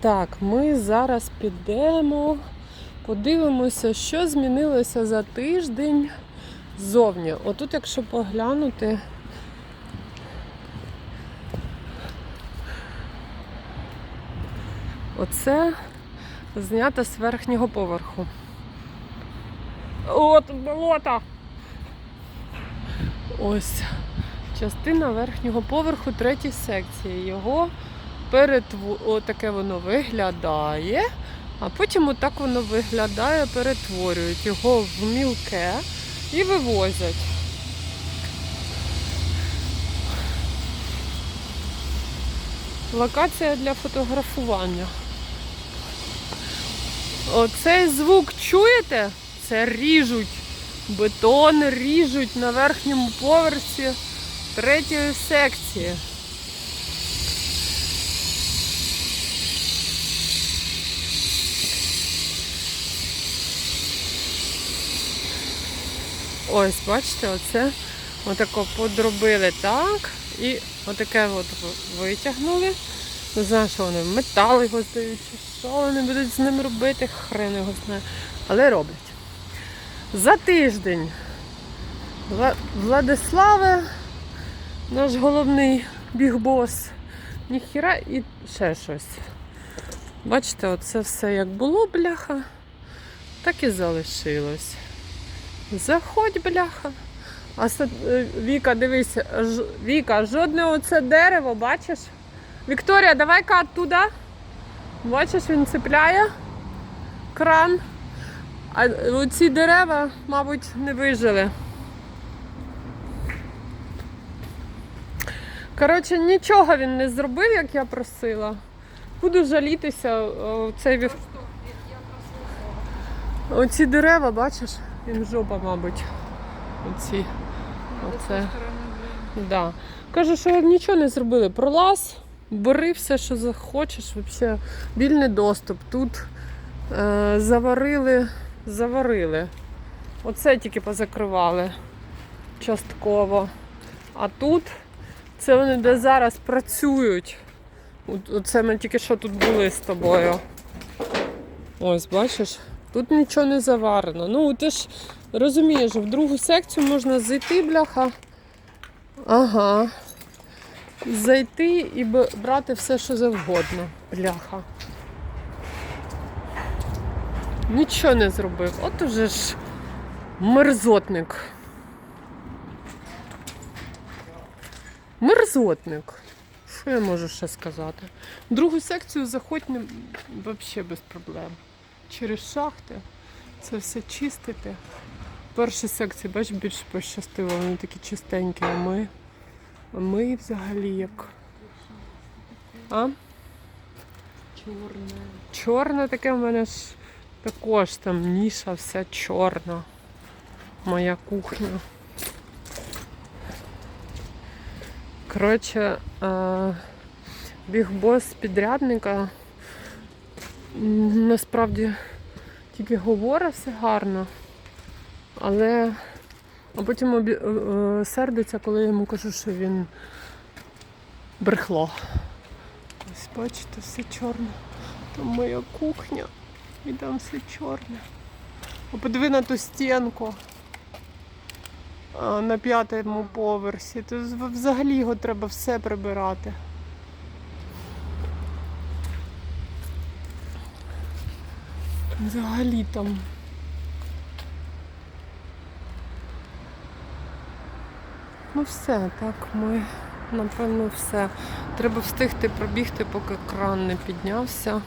Так, ми зараз підемо, подивимося, що змінилося за тиждень ззовні. Отут, якщо поглянути. Оце знято з верхнього поверху. От болото! Ось частина верхнього поверху третьої секції. Його перетво... Отаке воно виглядає, а потім отак воно виглядає, перетворюють його в мілке і вивозять. Локація для фотографування. Оцей звук чуєте? Це ріжуть. Бетон ріжуть на верхньому поверсі третьої секції. Ось, бачите, оце отако подробили так. І отаке от витягнули. Не знаю, що вони метал його здають, що вони будуть з ним робити, хрен його знає. Але роблять. За тиждень Вла- Владиславе, наш головний бігбос, ніхіра і ще щось. Бачите, оце все як було, бляха, так і залишилось. Заходь, бляха. А е, Віка, дивись, ж- Віка, жодне оце дерево, бачиш? Вікторія, давай-ка туди. Бачиш, він цепляє кран. А ці дерева, мабуть, не вижили. Коротше, нічого він не зробив, як я просила. Буду жалітися. о, Цей вів... Оці дерева, бачиш, він жопа, мабуть. Оці. Оце. Да. Кажу, що нічого не зробили. Пролаз, бери все, що захочеш. Взагалі, вільний доступ. Тут е, заварили, заварили. Оце тільки позакривали частково. А тут це вони де зараз працюють. Оце ми тільки що тут були з тобою. Ось, бачиш, тут нічого не заварено. Ну, ти ж розумієш, в другу секцію можна зайти, бляха. Ага. Зайти і брати все, що завгодно, бляха. Нічого не зробив. От уже ж мерзотник. Мерзотник. Що я можу ще сказати? В другу секцію заходь не взагалі без проблем. Через шахти це все чистити. Перші секції, бач, більш пощастило, вони такі чистенькі, а ми. А ми взагалі як. А? Чорне. Чорне таке в мене ж також там ніша вся чорна. Моя кухня. Коротше, е, бігбос підрядника насправді тільки говорить все гарно, але а потім обі... е, сердиться, коли я йому кажу, що він брехло. Ось бачите, все чорне. Там моя кухня. І там все чорне. О, подиви на ту стінку. На п'ятому поверсі. То взагалі його треба все прибирати. Взагалі там. Ну все, так, ми напевно все. Треба встигти пробігти, поки кран не піднявся.